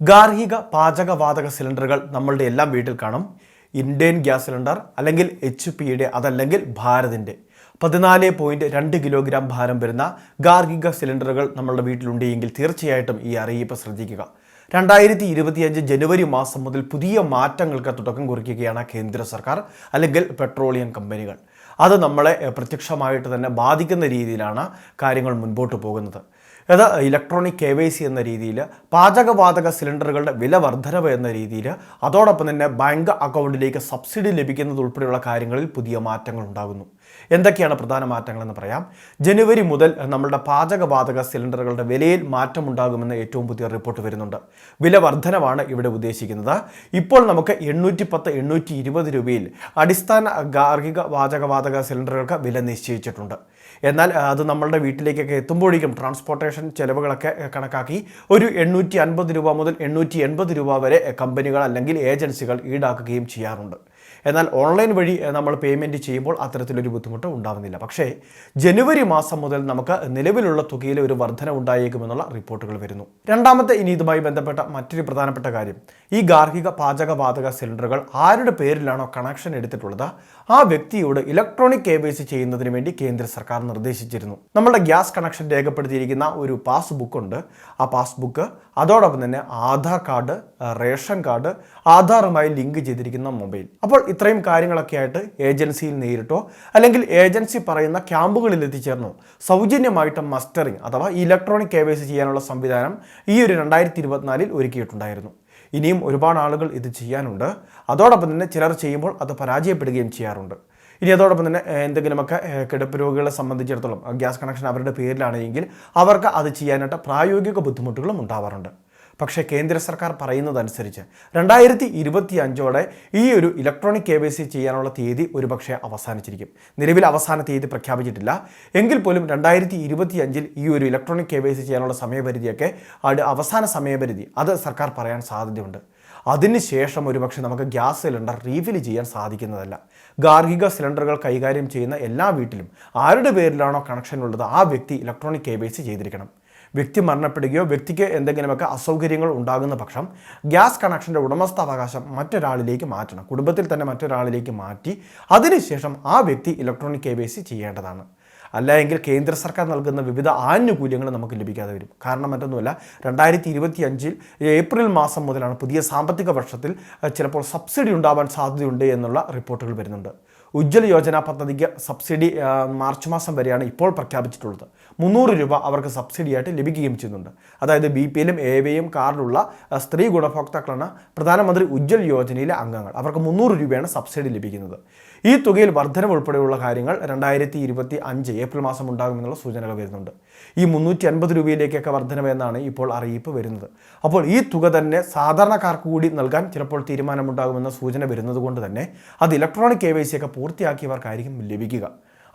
ഗാർഹിക പാചകവാതക സിലിണ്ടറുകൾ നമ്മളുടെ എല്ലാം വീട്ടിൽ കാണും. ഇന്ത്യൻ ഗ്യാസ് സിലിണ്ടർ അല്ലെങ്കിൽ എച്ച് പിയുടെ അതല്ലെങ്കിൽ ഭാരതിന്റെ പതിനാല് പോയിന്റ് രണ്ട് കിലോഗ്രാം ഭാരം വരുന്ന ഗാർഹിക സിലിണ്ടറുകൾ നമ്മളുടെ വീട്ടിലുണ്ട് എങ്കിൽ തീർച്ചയായിട്ടും ഈ അറിയിപ്പ് ശ്രദ്ധിക്കുക. രണ്ടായിരത്തി ഇരുപത്തിയഞ്ച് ജനുവരി മാസം മുതൽ പുതിയ മാറ്റങ്ങൾക്ക് തുടക്കം കുറിക്കുകയാണ് കേന്ദ്ര സർക്കാർ അല്ലെങ്കിൽ പെട്രോളിയം കമ്പനികൾ. അത് നമ്മളെ പ്രത്യക്ഷമായിട്ട് തന്നെ ബാധിക്കുന്ന രീതിയിലാണ് കാര്യങ്ങൾ മുൻപോട്ട് പോകുന്നത്. അത് ഇലക്ട്രോണിക് കെ വൈ സി എന്ന രീതിയിൽ പാചകവാതക സിലിണ്ടറുകളുടെ വില വർധനവ് എന്ന രീതിയിൽ അതോടൊപ്പം തന്നെ ബാങ്ക് അക്കൗണ്ടിലേക്ക് സബ്സിഡി ലഭിക്കുന്നത് ഉൾപ്പെടെയുള്ള കാര്യങ്ങളിൽ പുതിയ മാറ്റങ്ങൾ ഉണ്ടാകുന്നു. എന്തൊക്കെയാണ് പ്രധാന മാറ്റങ്ങളെന്ന് പറയാം. ജനുവരി മുതൽ നമ്മളുടെ പാചകവാതക സിലിണ്ടറുകളുടെ വിലയിൽ മാറ്റമുണ്ടാകുമെന്ന് ഏറ്റവും പുതിയ റിപ്പോർട്ട് വരുന്നുണ്ട്. വില വർധനവാണ് ഇവിടെ ഉദ്ദേശിക്കുന്നത്. ഇപ്പോൾ നമുക്ക് എണ്ണൂറ്റി പത്ത് എണ്ണൂറ്റി ഇരുപത് രൂപയിൽ അടിസ്ഥാന ഗാർഹിക പാചകവാതക സിലിണ്ടറുകൾക്ക് വില നിശ്ചയിച്ചിട്ടുണ്ട്. എന്നാൽ അത് നമ്മളുടെ വീട്ടിലേക്കൊക്കെ എത്തുമ്പോഴേക്കും ട്രാൻസ്പോർട്ടേഷൻ ചിലവുകളൊക്കെ കണക്കാക്കി ഒരു എണ്ണൂറ്റി അൻപത് രൂപ മുതൽ എണ്ണൂറ്റി എൺപത് രൂപ വരെ കമ്പനികൾ അല്ലെങ്കിൽ ഏജൻസികൾ ഈടാക്കുകയും ചെയ്യാറുണ്ട്. എന്നാൽ ഓൺലൈൻ വഴി നമ്മൾ പേയ്മെന്റ് ചെയ്യുമ്പോൾ അത്തരത്തിലൊരു ബുദ്ധിമുട്ട് ഉണ്ടാവുന്നില്ല. പക്ഷേ ജനുവരി മാസം മുതൽ നമുക്ക് നിലവിലുള്ള തുകയിൽ ഒരു വർധന ഉണ്ടായേക്കുമെന്നുള്ള റിപ്പോർട്ടുകൾ വരുന്നു. രണ്ടാമത്തെ ഇനി ഇതുമായി ബന്ധപ്പെട്ട മറ്റൊരു പ്രധാനപ്പെട്ട കാര്യം. ഈ ഗാർഹിക പാചകവാതക സിലിണ്ടറുകൾ ആരുടെ പേരിലാണോ കണക്ഷൻ എടുത്തിട്ടുള്ളത്? ആ വ്യക്തിയോട് ഇലക്ട്രോണിക് കെ വൈ സി ചെയ്യുന്നതിന് വേണ്ടി കേന്ദ്ര സർക്കാർ നിർദ്ദേശിച്ചിരുന്നു. നമ്മുടെ ഗ്യാസ് കണക്ഷൻ രേഖപ്പെടുത്തിയിരിക്കുന്ന ഒരു പാസ്ബുക്ക് ഉണ്ട്. ആ പാസ്ബുക്ക് അതോടൊപ്പം തന്നെ ആധാർ കാർഡ് റേഷൻ കാർഡ് ആധാറുമായി ലിങ്ക് ചെയ്തിരിക്കുന്ന മൊബൈൽ. അപ്പോൾ ഇത്രയും കാര്യങ്ങളൊക്കെ ആയിട്ട് ഏജൻസിയിൽ നേരിട്ടോ അല്ലെങ്കിൽ ഏജൻസി പറയുന്ന ക്യാമ്പുകളിൽ എത്തിച്ചേർന്നോ? സൗജന്യമായിട്ട് മസ്റ്ററിംഗ് അഥവാ ഇലക്ട്രോണിക് കെ ചെയ്യാനുള്ള സംവിധാനം ഈ ഒരു രണ്ടായിരത്തി ഇരുപത്തിനാലിൽ ഒരുക്കിയിട്ടുണ്ടായിരുന്നു. ഇനിയും ഒരുപാട് ആളുകൾ ഇത് ചെയ്യാനുണ്ട്. അതോടൊപ്പം തന്നെ ചിലർ ചെയ്യുമ്പോൾ അത് പരാജയപ്പെടുകയും ചെയ്യാറുണ്ട്. ഇനി അതോടൊപ്പം തന്നെ എന്തെങ്കിലുമൊക്കെ കിടപ്പ് രോഗികളെ സംബന്ധിച്ചിടത്തോളം ഗ്യാസ് കണക്ഷൻ അവരുടെ പേരിലാണെങ്കിൽ അവർക്ക് അത് ചെയ്യാനായിട്ട് പ്രായോഗിക ബുദ്ധിമുട്ടുകളും ഉണ്ടാവാറുണ്ട്. പക്ഷേ കേന്ദ്ര സർക്കാർ പറയുന്നതനുസരിച്ച് രണ്ടായിരത്തി ഇരുപത്തി അഞ്ചോടെ ഈ ഒരു ഇലക്ട്രോണിക് കെ വൈ സി ചെയ്യാനുള്ള തീയതി ഒരുപക്ഷെ അവസാനിച്ചിരിക്കും. നിലവിൽ അവസാന തീയതി പ്രഖ്യാപിച്ചിട്ടില്ല. എങ്കിൽ പോലും രണ്ടായിരത്തി ഇരുപത്തി അഞ്ചിൽ ഈ ഒരു ഇലക്ട്രോണിക് കെ വൈ സി ചെയ്യാനുള്ള സമയപരിധിയൊക്കെ അവസാന സമയപരിധി അത് സർക്കാർ പറയാൻ സാധ്യതയുണ്ട്. അതിനുശേഷം ഒരുപക്ഷെ നമുക്ക് ഗ്യാസ് സിലിണ്ടർ റീഫിൽ ചെയ്യാൻ സാധിക്കുന്നതല്ല. ഗാർഹിക സിലിണ്ടറുകൾ കൈകാര്യം ചെയ്യുന്ന എല്ലാ വീട്ടിലും ആരുടെ പേരിലാണോ കണക്ഷൻ ഉള്ളത് ആ വ്യക്തി ഇലക്ട്രോണിക് കെ ചെയ്തിരിക്കണം. വ്യക്തി മരണപ്പെടുകയോ വ്യക്തിക്ക് എന്തെങ്കിലുമൊക്കെ അസൗകര്യങ്ങൾ ഉണ്ടാകുന്ന പക്ഷം ഗ്യാസ് കണക്ഷന്റെ ഉടമസ്ഥാവകാശം മറ്റൊരാളിലേക്ക് മാറ്റണം. കുടുംബത്തിൽ തന്നെ മറ്റൊരാളിലേക്ക് മാറ്റി അതിനുശേഷം ആ വ്യക്തി ഇലക്ട്രോണിക് കെ ചെയ്യേണ്ടതാണ്. അല്ലെങ്കിൽ കേന്ദ്ര സർക്കാർ നൽകുന്ന വിവിധ ആനുകൂല്യങ്ങൾ നമുക്ക് ലഭിക്കാതെ വരും. കാരണം മറ്റൊന്നുമല്ല രണ്ടായിരത്തി ഇരുപത്തി അഞ്ചിൽ ഏപ്രിൽ മാസം മുതലാണ് പുതിയ സാമ്പത്തിക വർഷത്തിൽ ചിലപ്പോൾ സബ്സിഡി ഉണ്ടാവാൻ സാധ്യതയുണ്ട് എന്നുള്ള റിപ്പോർട്ടുകൾ വരുന്നുണ്ട്. ഉജ്ജ്വൽ യോജന പദ്ധതിക്ക് സബ്സിഡി മാർച്ച് മാസം വരെയാണ് ഇപ്പോൾ പ്രഖ്യാപിച്ചിട്ടുള്ളത്. മുന്നൂറ് രൂപ അവർക്ക് സബ്സിഡിയായിട്ട് ലഭിക്കുകയും ചെയ്യുന്നുണ്ട്. അതായത് ബി പി എല്ലും എ വിയും കാർഡുള്ള സ്ത്രീ ഗുണഭോക്താക്കളാണ് പ്രധാനമന്ത്രി ഉജ്ജ്വൽ യോജനയിലെ അംഗങ്ങൾ. അവർക്ക് മുന്നൂറ് രൂപയാണ് സബ്സിഡി ലഭിക്കുന്നത്. ഈ തുകയിൽ വർധനം ഉൾപ്പെടെയുള്ള കാര്യങ്ങൾ രണ്ടായിരത്തി ഇരുപത്തി അഞ്ച് ഏപ്രിൽ മാസം ഉണ്ടാകുമെന്നുള്ള സൂചനകൾ വരുന്നുണ്ട്. ഈ മുന്നൂറ്റി അൻപത് രൂപയിലേക്കൊക്കെ വർധനമെന്നാണ് ഇപ്പോൾ അറിയിപ്പ് വരുന്നത്. അപ്പോൾ ഈ തുക തന്നെ സാധാരണക്കാർക്ക് കൂടി നൽകാൻ ചിലപ്പോൾ തീരുമാനമുണ്ടാകുമെന്ന സൂചന വരുന്നത് കൊണ്ട് തന്നെ അത് ഇലക്ട്രോണിക് കെ വൈ സി ഒക്കെ പൂർത്തിയാക്കിയവർക്കായിരിക്കും ലഭിക്കുക.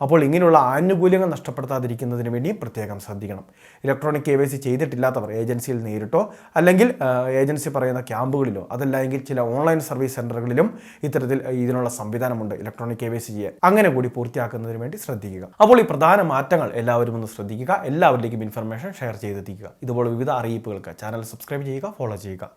അപ്പോൾ ഇങ്ങനെയുള്ള ആനുകൂല്യങ്ങൾ നഷ്ടപ്പെടുത്താതിരിക്കുന്നതിന് വേണ്ടി പ്രത്യേകം ശ്രദ്ധിക്കണം. ഇലക്ട്രോണിക് കെ വൈ സി ചെയ്തിട്ടില്ലാത്തവർ ഏജൻസിയിൽ നേരിട്ടോ അല്ലെങ്കിൽ ഏജൻസി പറയുന്ന ക്യാമ്പുകളിലോ അതല്ല എങ്കിൽ ചില ഓൺലൈൻ സർവീസ് സെന്ററുകളിലും ഇത്തരത്തിൽ ഇതിനുള്ള സംവിധാനമുണ്ട് ഇലക്ട്രോണിക് കെ വൈ സി ചെയ്യാൻ. അങ്ങനെ കൂടി പൂർത്തിയാക്കുന്നതിന് വേണ്ടി ശ്രദ്ധിക്കുക. അപ്പോൾ ഈ പ്രധാന മാറ്റങ്ങൾ എല്ലാവരും ഒന്ന് ശ്രദ്ധിക്കുക. എല്ലാവരിലേക്കും ഇൻഫർമേഷൻ ഷെയർ ചെയ്തെത്തിക്കുക. ഇതുപോലെ വിവിധ അറിയിപ്പുകൾക്ക് ചാനൽ സബ്സ്ക്രൈബ് ചെയ്യുക ഫോളോ ചെയ്യുക.